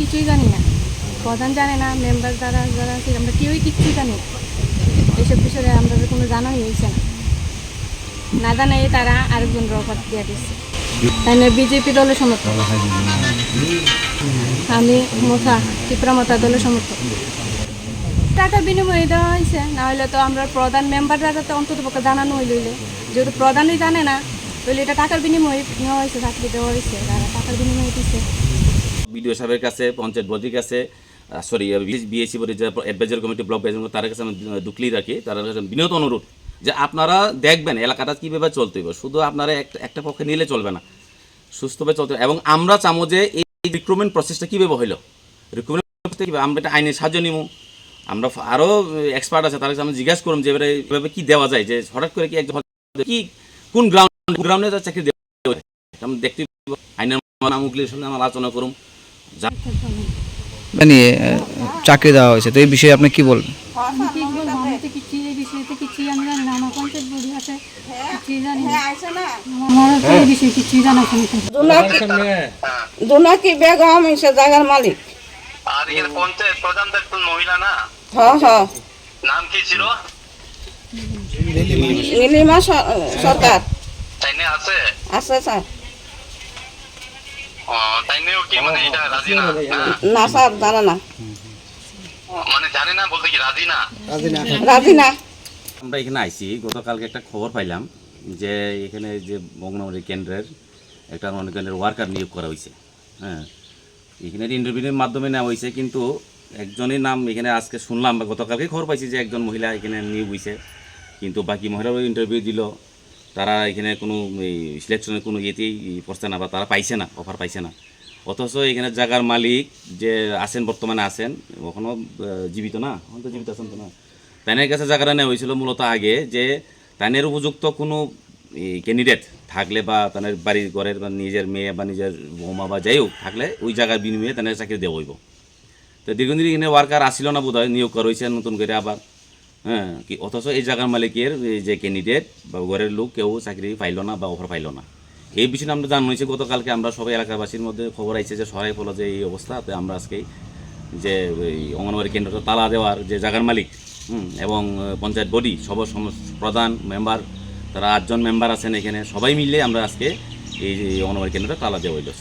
কিছুই জানি না। প্রধান জানে না মেম্বার যারা যারা আছে, আমরা কেউই কিচ্ছুই জানি না। এসব বিষয়ে আমরা কোনো জানাই হয়েছে না। না জানাই তারা আরেকজন রফাত দিয়ে দিচ্ছে তাই না, বিজেপি দলের সমর্থক? আমি মোথা ত্রিপুরা মোথা দলের সমর্থক। টাকার বিনিময়ে দেওয়া হয়েছে না হলে তো আমরা প্রধান মেম্বাররা তো অন্তত পক্ষে জানানো হইলে যেহেতু প্রধানই জানে না, তাহলে এটা টাকার বিনিময়ে নেওয়া হয়েছে চাকরি দেওয়া হয়েছে তারা টাকার বিনিময়ে দিচ্ছে বিডিও সাহেবের কাছে, পঞ্চায়েত বডির কাছে সরি বিএসসি বডি যে অ্যাডভাইজারি কমিটি ব্লক অ্যাডভাইজারি তার কাছে আমি দুকলি রাখি। তার কাছে বিনীত অনুরোধ যে আপনারা দেখবেন এলাকাটা কীভাবে চলতে হবে শুধু আপনারা একটা একটা পক্ষে নিলে চলবে না। সুস্থভাবে চলতে এবং আমরা চামো যে এই রিক্রুটমেন্ট প্রসেসটা কীভাবে হইল। রিক্রুটমেন্ট কীভাবে আমরা এটা আইনের সাহায্য নিব আমরা আরও এক্সপার্ট আছে তার কাছে আমি জিজ্ঞাসা করুন যে এবারে এভাবে কি দেওয়া যায়? যে হঠাৎ করে কি একজন কি কোন গ্রাউন্ড গ্রাউন্ডে চাকরি দেওয়া? আমরা দেখতে আইনের সঙ্গে আমরা আলোচনা করুন মানে চাকরি দেওয়া হয়েছে। তো এই বিষয়ে আপনি কি বলবেন? জোনাকি বেগম জায়গার মালিক আর এর পঞ্চায়েত প্রধান তো একজন মহিলা না হ হ নাম কি ছিল? নীলিমা স- সরকার আছে আছে। স্যার তাই নিয়েও কি মানে এটা রাজি না? না স্যার জানে না। মানে জানে না বলতে কি রাজি না? রাজি না। আমরা এখানে আইছি গতকালকে একটা খবর পাইলাম যে এখানে যে অঙ্গনবাড়ি কেন্দ্রের একটা অঙ্গনবাড়ি কেন্দ্রের ওয়ার্কার নিয়োগ করা হয়েছে হ্যাঁ। এখানে ইন্টারভিউর মাধ্যমে নেওয়া হয়েছে কিন্তু একজনের নাম এখানে আজকে শুনলাম বা গতকালকে খবর পাইছি যে একজন মহিলা এখানে নিয়োগ হয়েছে কিন্তু বাকি মহিলারাও ইন্টারভিউ দিল। তারা এখানে কোনো সিলেকশনের কোনো ইয়েতেই পড়ছে না বা তারা পাইছে না অফার পাইছে না। অথচ এখানে জায়গার মালিক যে আছেন, বর্তমানে আছেন এখনও জীবিত না, এখন তো জীবিত আছেন তো না। তাইনের কাছে জায়গাটা নেওয়া হয়েছিল মূলত আগে যে তাইনের উপযুক্ত কোনো ক্যান্ডিডেট থাকলে বা তাদের বাড়ির ঘরের বা নিজের মেয়ে বা নিজের বৌমা বা যাই হোক থাকলে ওই জায়গার বিনিময়ে তাদের চাকরি দেওয়া হইব। তো দীর্ঘদিন এখানে ওয়ার্কার আসছিল না বোধ হয় নিয়োগ করা হয়েছে নতুন করে আবার। হ্যাঁ কি? অথচ এই জায়গার মালিকের যে ক্যান্ডিডেট বা ঘরের লোক কেউ চাকরি পাইলো না বা অফার পাইল না। এই বিষয়ে আমরা জানানো হয়েছে গতকালকে আমরা সবাই এলাকাবাসীর মধ্যে খবর আইছে যে সরাই ফলো যে এই অবস্থা, তো আমরা আজকে যে এই অঙ্গনবাড়ি কেন্দ্রটা তালা দেওয়ার যে জায়গার মালিক এবং পঞ্চায়েত বডি সব প্রধান মেম্বার তারা আটজন মেম্বার আছেন এখানে, সবাই মিলে আমরা আজকে এই যে অঙ্গনবাড়ি কেন্দ্রটা তালা দেওয়া হইল।